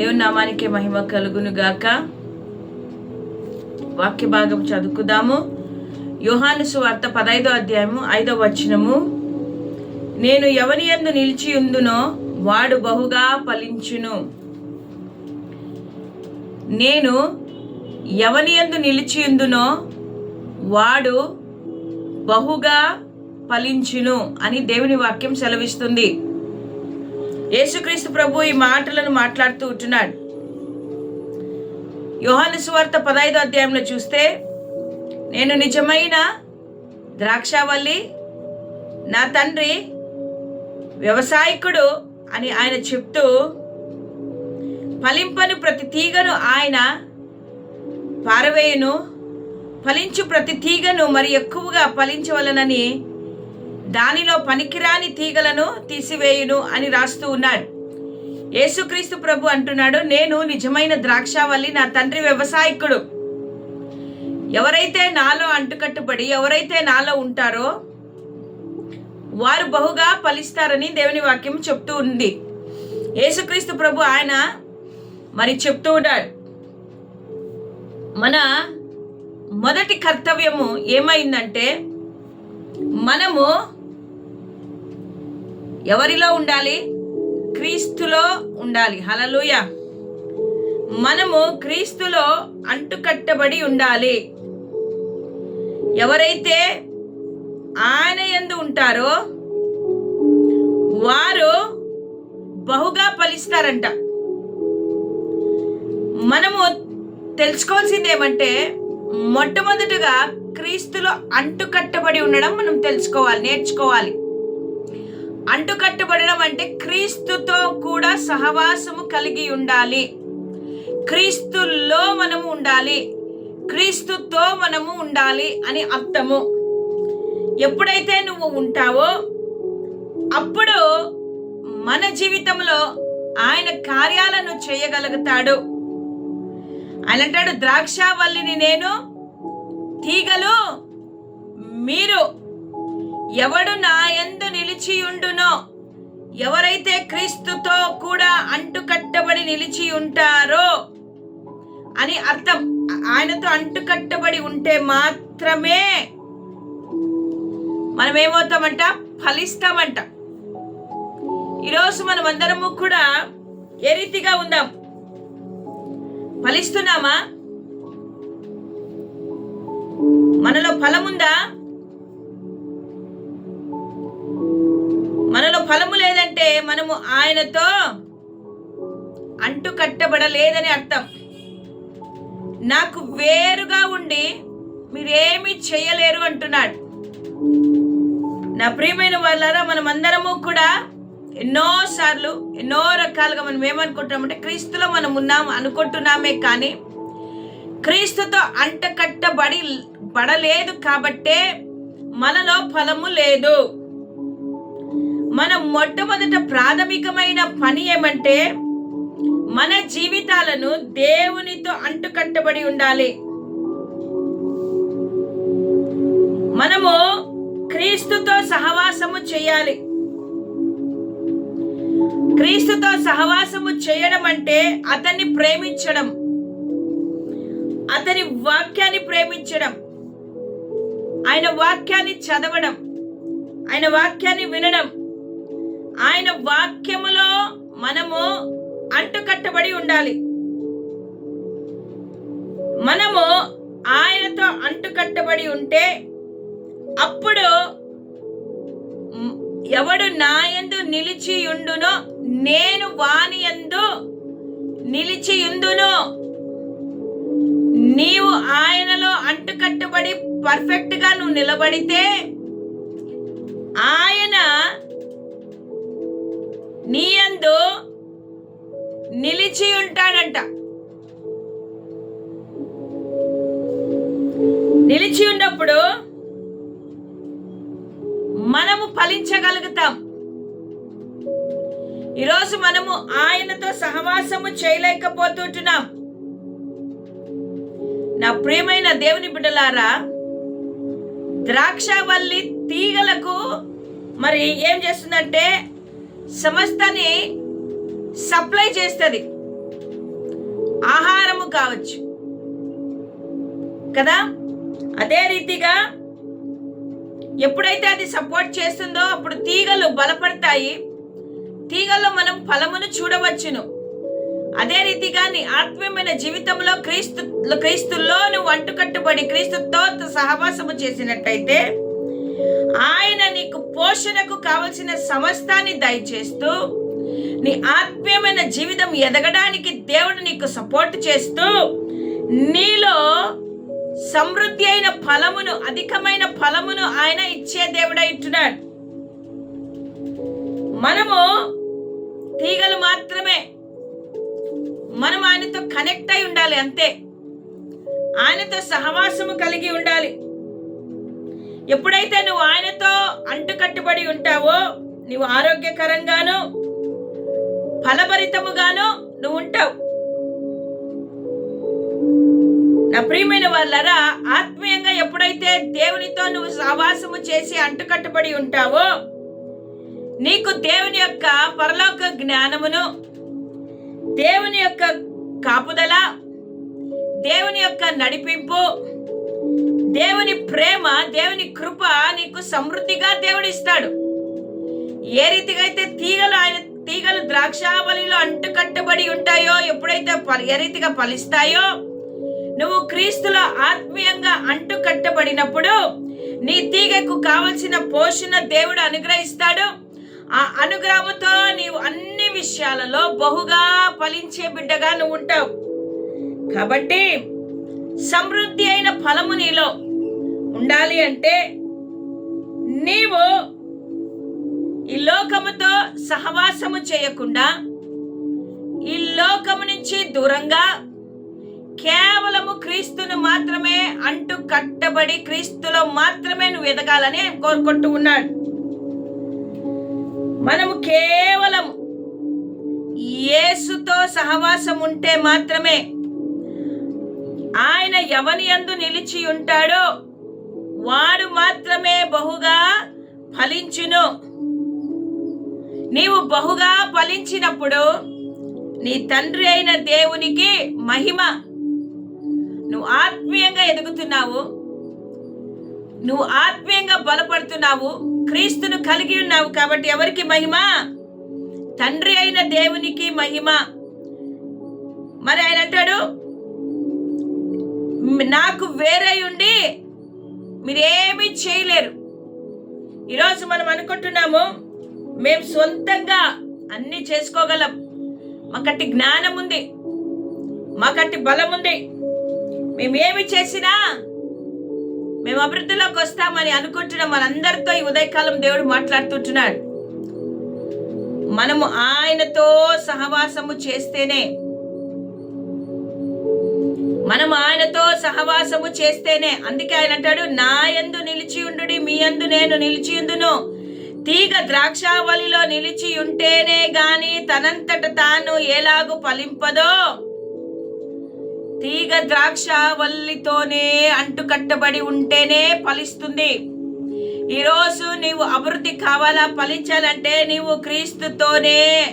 దేవుని నామానికి మహిమ కలుగును గాక. వాక్య భాగం చదువుకుదాము. యోహాను సువార్త పదైదో అధ్యాయము ఐదో వచనము. నేను ఎవని యందు నిలిచి ఉందునో వాడు బహుగా ఫలించును. నేను ఎవని యందు నిలిచి ఉందునో వాడు బహుగా ఫలించును అని దేవుని వాక్యం సెలవిస్తుంది. యేసుక్రీస్తు ప్రభు ఈ మాటలను మాట్లాడుతూ ఉంటున్నాడు. యోహాను సువార్త పదహైదో అధ్యాయంలో చూస్తే నేను నిజమైన ద్రాక్షావల్లి నా తండ్రి వ్యవసాయకుడు అని ఆయన చెప్తూ ఫలింపను ప్రతి తీగను ఆయన పారవేయును ఫలించు ప్రతి తీగను మరి ఎక్కువగా ఫలించవలనని దానిలో పనికిరాని తీగలను తీసివేయును అని రాస్తూ ఉన్నాడు. యేసుక్రీస్తు ప్రభు అంటున్నాడు నేను నిజమైన ద్రాక్షావల్లి నా తండ్రి వ్యవసాయకుడు. ఎవరైతే నాలో అంటుకట్టుబడి ఎవరైతే నాలో ఉంటారో వారు బహుగా ఫలిస్తారని దేవుని వాక్యం చెప్తూ ఉంది. యేసుక్రీస్తు ప్రభు ఆయన మరి చెప్తూ ఉన్నాడు. మన మొదటి కర్తవ్యము ఏమైందంటే మనము ఎవరిలో ఉండాలి? క్రీస్తులో ఉండాలి. హలలుయ మనము క్రీస్తులో అంటుకట్టబడి ఉండాలి. ఎవరైతే ఆయన ఎందు ఉంటారో వారు బహుగా ఫలిస్తారంట. మనము తెలుసుకోవాల్సింది ఏమంటే మొట్టమొదటగా క్రీస్తులో అంటుకట్టబడి ఉండడం మనం తెలుసుకోవాలి నేర్చుకోవాలి. అంటుకట్టబడడం అంటే క్రీస్తుతో కూడా సహవాసము కలిగి ఉండాలి. క్రీస్తుల్లో మనము ఉండాలి. క్రీస్తుతో మనము ఉండాలి అని అర్థము. ఎప్పుడైతే నువ్వు ఉంటావో అప్పుడు మన జీవితంలో ఆయన కార్యాలను చేయగలుగుతాడు. ఆయన అంటాడు ద్రాక్షావల్లిని నేను తీగలు మీరు ఎవడు నా ఎందు నిలిచి ఉండునో ఎవరైతే క్రీస్తుతో కూడా అంటుకట్టబడి నిలిచి ఉంటారో అని అర్థం. ఆయనతో అంటుకట్టబడి ఉంటే మాత్రమే మనం ఏమవుతామంట ఫలిస్తామంట. ఈరోజు మనం అందరము కూడా ఏ రీతిగా ఉందాం? ఫలిస్తున్నామా? మనలో ఫలముందా? మనము ఆయనతో అంటు కట్టబడలేదని అర్థం. నాకు వేరుగా ఉండి మీరేమి చేయలేరు అంటున్నాడు. నా ప్రియమైన వాళ్ళారా మనం అందరము కూడా ఎన్నో సార్లు ఎన్నో రకాలుగా మనం ఏమనుకుంటున్నామంటే క్రీస్తులో మనం ఉన్నాం అనుకుంటున్నామే కానీ క్రీస్తుతో అంటకట్టబడి పడలేదు కాబట్టే మనలో ఫలము లేదు. మన మొట్టమొదట ప్రాథమికమైన పని ఏమంటే మన జీవితాలను దేవునితో అంటుకట్టబడి ఉండాలి. మనము క్రీస్తుతో సహవాసము చేయాలి. క్రీస్తుతో సహవాసము చేయడం అంటే అతన్ని ప్రేమించడం. అతని వాక్యాన్ని ప్రేమించడం. ఆయన వాక్యాన్ని చదవడం. ఆయన వాక్యాన్ని వినడం. ఆయన వాక్యములో మనము అంటుకట్టబడి ఉండాలి. మనము ఆయనతో అంటుకట్టబడి ఉంటే అప్పుడు ఎవడు నాయందు నిలిచి ఉండునో నేను వాని యందు నిలిచి ఉందును నీవు ఆయనలో అంటుకట్టుబడి పర్ఫెక్ట్గా నువ్వు నిలబడితే ఆయన నీయందు నిలిచి ఉంటాడంట నిలిచి ఉన్నప్పుడు మనము ఫలించగలుగుతాం. ఈరోజు మనము ఆయనతో సహవాసము చేయలేకపోతుంటున్నాం. నా ప్రియమైన దేవుని బిడ్డలారా ద్రాక్షవల్లి తీగలకు మరి ఏం చేస్తుందంటే సమస్తని సప్లై చేస్తుంది. ఆహారము కావచ్చు. కదా? అదే రీతిగా ఎప్పుడైతే అది సపోర్ట్ చేస్తుందో అప్పుడు తీగలు బలపడతాయి. తీగల్లో మనం ఫలమును చూడవచ్చును. అదే రీతిగా నీ ఆత్మీయమైన జీవితంలో క్రీస్తు క్రీస్తుల్లో నువ్వు అంటుకట్టుబడి క్రీస్తుతో సహవాసము చేసినట్టయితే ఆయన పోషణకు కావలసిన సమస్తాన్ని దయచేస్తూ నీ ఆత్మీయమైన జీవితం ఎదగడానికి దేవుడు నీకు సపోర్ట్ చేస్తూ నీలో సమృద్ధి అయిన ఫలమును అధికమైన ఫలమును ఆయన ఇచ్చే దేవుడైంటున్నాడు మనము తీగలు మాత్రమే మనం ఆయనతో కనెక్ట్ అయి ఉండాలి అంతే. ఆయనతో సహవాసము కలిగి ఉండాలి. ఎప్పుడైతే నువ్వు ఆయనతో అంటుకట్టుబడి ఉంటావో నువ్వు ఆరోగ్యకరంగాను ఫలభరితముగాను నువ్వు ఉంటావు. నా ప్రియమైన వాళ్ళరా ఆత్మీయంగా ఎప్పుడైతే దేవునితో నువ్వు సహవాసము చేసి అంటుకట్టుబడి ఉంటావో నీకు దేవుని యొక్క పరలోక జ్ఞానమును దేవుని యొక్క కాపుదల దేవుని యొక్క నడిపింపు దేవుని ప్రేమ దేవుని కృప నీకు సమృద్ధిగా దేవుడు ఇస్తాడు ఏ రీతిగా అయితే తీగలు ఆయన తీగలు ద్రాక్షావళిలో అంటుకట్టబడి ఉంటాయో ఎప్పుడైతే ఏ రీతిగా ఫలిస్తాయో నువ్వు క్రీస్తులో ఆత్మీయంగా అంటుకట్టబడినప్పుడు నీ తీగకు కావలసిన పోషణ దేవుడు అనుగ్రహిస్తాడు. ఆ అనుగ్రహముతో నీవు అన్ని విషయాలలో బహుగా ఫలించే బిడ్డగా నువ్వు ఉంటావు. కాబట్టి సమృద్ధి అయిన ఫలము నీలో ఉండాలి అంటే నీవు ఈ లోకముతో సహవాసము చేయకుండా ఈ లోకము నుంచి దూరంగా కేవలము క్రీస్తును మాత్రమే అంటు కట్టబడి క్రీస్తులో మాత్రమే నువ్వు ఎదగాలని కోరుకుంటూ ఉన్నాడు. మనము కేవలం యేసుతో సహవాసం ఉంటే మాత్రమే ఆయన ఎవని ఎందు నిలిచి ఉంటాడో వాడు మాత్రమే బహుగా ఫలించును. నీవు బహుగా ఫలించినప్పుడు నీ తండ్రి అయిన దేవునికి మహిమ. నువ్వు ఆత్మీయంగా ఎదుగుతున్నావు. నువ్వు ఆత్మీయంగా బలపడుతున్నావు. క్రీస్తును కలిగి ఉన్నావు కాబట్టి ఎవరికి మహిమ? తండ్రి అయిన దేవునికి మహిమ. మరి ఆయన అంటాడు నాకు వేరే ఉండి మీరేమీ చేయలేరు. ఈరోజు మనం అనుకుంటున్నాము మేము సొంతంగా అన్నీ చేసుకోగలం. మాకట్టి జ్ఞానం ఉంది మాకట్టి బలం ఉంది. మేమేమి చేసినా మేము అభివృద్ధిలోకి వస్తామని అనుకుంటున్నాం మనందరితో ఈ ఉదయకాలం దేవుడు మాట్లాడుతుంటున్నాడు. మనము ఆయనతో సహవాసము చేస్తేనే మనం ఆయనతో సహవాసము చేస్తేనే. అందుకే ఆయన అంటాడు నా యందు నిలిచి ఉండు మీ యందు నేను నిలిచి ఉందును తీగ ద్రాక్షావళిలో నిలిచి ఉంటేనే గాని తనంతట తాను ఎలాగు ఫలింపదో. తీగ ద్రాక్షావల్లితోనే అంటుకట్టబడి ఉంటేనే ఫలిస్తుంది. ఈరోజు నీవు అభివృద్ధి కావాలా? ఫలించాలంటే నీవు క్రీస్తుతోనే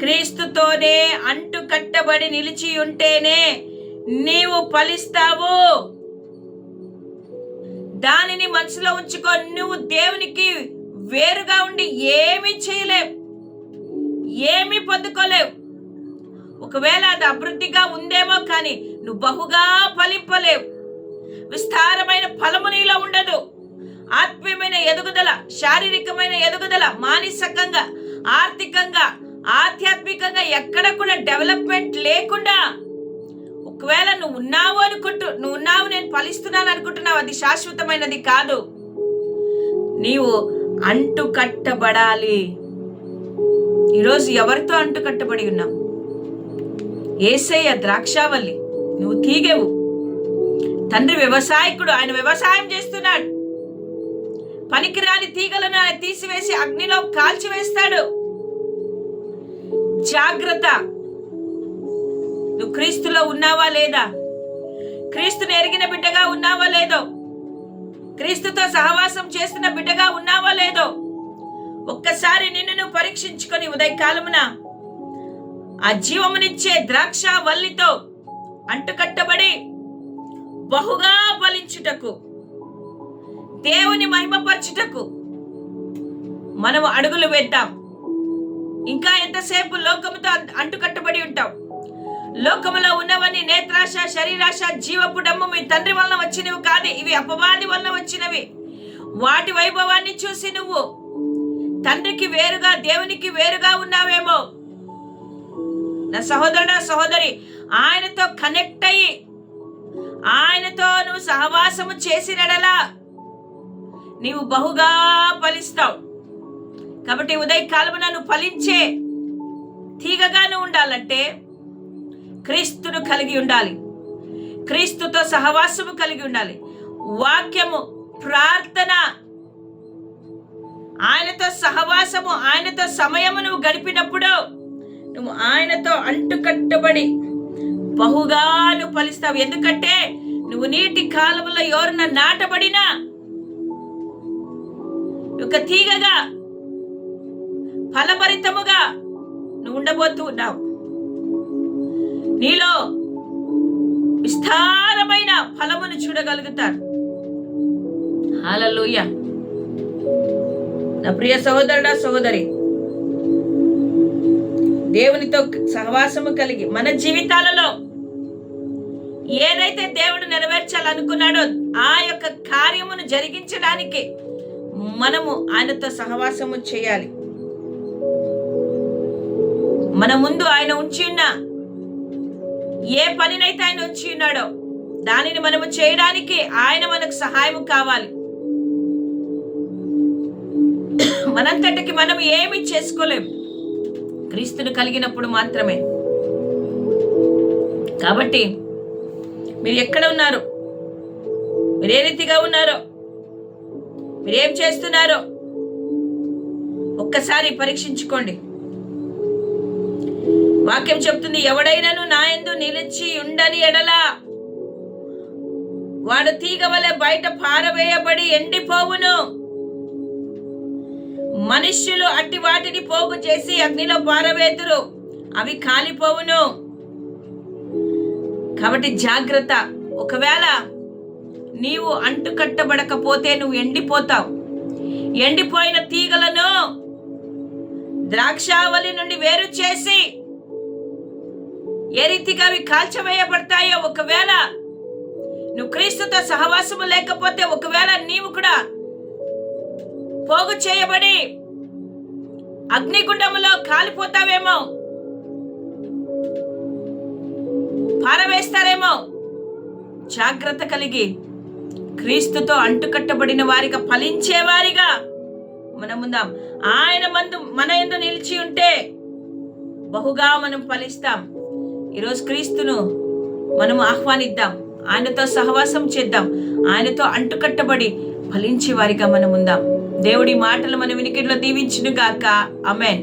క్రీస్తుతోనే అంటు కట్టబడి నిలిచి ఉంటేనే నీవు ఫలిస్తావు. దానిని మనసులో ఉంచుకో. నువ్వు దేవునికి వేరుగా ఉండి ఏమి చేయలేవు. ఏమీ పొందుకోలేవు. ఒకవేళ అది అభివృద్ధిగా ఉందేమో కానీ నువ్వు బహుగా ఫలింపలేవు. విస్తారమైన ఫలము నీలో ఉండదు. ఆత్మీయమైన ఎదుగుదల శారీరకమైన ఎదుగుదల మానసికంగా ఆర్థికంగా ఆధ్యాత్మికంగా ఎక్కడ కూడా డెవలప్మెంట్ లేకుండా ఒకవేళ నువ్వు ఉన్నావు అనుకుంటూ నువ్వు ఉన్నావు నేను ఫలిస్తున్నాను అనుకుంటున్నావు అది శాశ్వతమైనది కాదు. నీవు అంటు కట్టబడాలి ఈరోజు ఎవరితో అంటు కట్టబడి ఉన్నావు? ఏసయ్య ద్రాక్షావల్లి నువ్వు తీగేవు. తండ్రి వ్యవసాయకుడు ఆయన వ్యవసాయం చేస్తున్నాడు. పనికిరాని తీగలను ఆయన తీసివేసి అగ్నిలో కాల్చివేస్తాడు. జాగ్రత్త. నువ్వు క్రీస్తులో ఉన్నావా లేదా? క్రీస్తుని ఎరిగిన బిడ్డగా ఉన్నావా లేదో? క్రీస్తుతో సహవాసం చేస్తున్న బిడ్డగా ఉన్నావా లేదో? ఒక్కసారి నిన్ను నువ్వు పరీక్షించుకొని ఉదయకాలమున ఆ జీవమునిచ్చే ద్రాక్ష వల్లితో అంటుకట్టబడి బహుగా ఫలించుటకు దేవుని మహిమపరచుటకు మనము అడుగులు వేద్దాం. ఇంకా ఎంతసేపు లోకముతో అంటుకట్టబడి ఉంటాం? లోకములో ఉన్నవన్నీ నేత్రాశ శరీరాశ జీవపు డమ్ము మీ తండ్రి వలన వచ్చినవి కాదు ఇవి అపవాది వలన వచ్చినవి. వాటి వైభవాన్ని చూసి నువ్వు తండ్రికి వేరుగా దేవునికి వేరుగా ఉన్నావేమో. నా సహోదరుడా సహోదరి ఆయనతో కనెక్ట్ అయ్యి ఆయనతో నువ్వు సహవాసము చేసినడలా నీవు బహుగా ఫలిస్తావు. కాబట్టి ఉదయకాలమున నువ్వు ఫలించే తీగగాను ఉండాలంటే క్రీస్తును కలిగి ఉండాలి. క్రీస్తుతో సహవాసము కలిగి ఉండాలి. వాక్యము ప్రార్థన ఆయనతో సహవాసము ఆయనతో సమయము నువ్వు గడిపినప్పుడు నువ్వు ఆయనతో అంటుకట్టబడి బహుగా నువ్వు ఫలిస్తావు. ఎందుకంటే నువ్వు నీటి కాలంలో ఎవరన్నా నాటబడినా ఒక తీగగా ఫలభరితముగా నువ్వు ఉండబోతూ ఉన్నావు. నీలో విస్తారమైన ఫలమును చూడగలుగుతారు. హాలలోయ నా ప్రియ సహోదరుడా సహోదరి. దేవునితో సహవాసము కలిగి మన జీవితాలలో ఏదైతే దేవుడు నెరవేర్చాలనుకున్నాడో ఆ యొక్క కార్యమును జరిగించడానికి మనము ఆయనతో సహవాసము చేయాలి. మన ముందు ఆయన ఉంచి ఉన్న ఏ పనినైతే ఆయన ఉంచి ఉన్నాడో దానిని మనము చేయడానికి ఆయన మనకు సహాయం కావాలి. మనంతటికి మనం ఏమి చేసుకోలేం. క్రీస్తును కలిగినప్పుడు మాత్రమే. కాబట్టి మీరు ఎక్కడ ఉన్నారు? మీరు ఏ రీతిగా ఉన్నారో? మీరేం చేస్తున్నారో? ఒక్కసారి పరీక్షించుకోండి. వాక్యం చెప్తుంది ఎవడైనను నా ఎందు నిలిచి ఉండని ఎడలా. వాడు తీగ వలె బయట పారవేయబడి ఎండిపోవును. మనుష్యులు అట్టి వాటిని పోగు చేసి అగ్నిలో పారవేతురు అవి కాలిపోవును. కాబట్టి జాగ్రత్త. ఒకవేళ నీవు అంటుకట్టబడకపోతే నువ్వు ఎండిపోతావు. ఎండిపోయిన తీగలను ద్రాక్షావళి నుండి వేరు చేసి ఏ రీతిగా అవి కాల్చవేయబడతాయో ఒకవేళ నువ్వు క్రీస్తుతో సహవాసము లేకపోతే ఒకవేళ నీవు కూడా పోగు చేయబడి అగ్నిగుండములో కాలిపోతావేమో? పారవేస్తారేమో? జాగ్రత్త కలిగి క్రీస్తుతో అంటుకట్టబడిన వారిగా ఫలించే వారిగా మనం ఉందాం. ఆయన మందు మన ఎందు నిలిచి ఉంటే బహుగా మనం ఫలిస్తాం. ఈరోజు క్రీస్తును మనం ఆహ్వానిద్దాం. ఆయనతో సహవాసం చేద్దాం. ఆయనతో అంటుకట్టబడి ఫలించే వారిగా మనం ఉందాం దేవుడి మాటలు మన వినికిడిలో దీవించును గాక అమెన్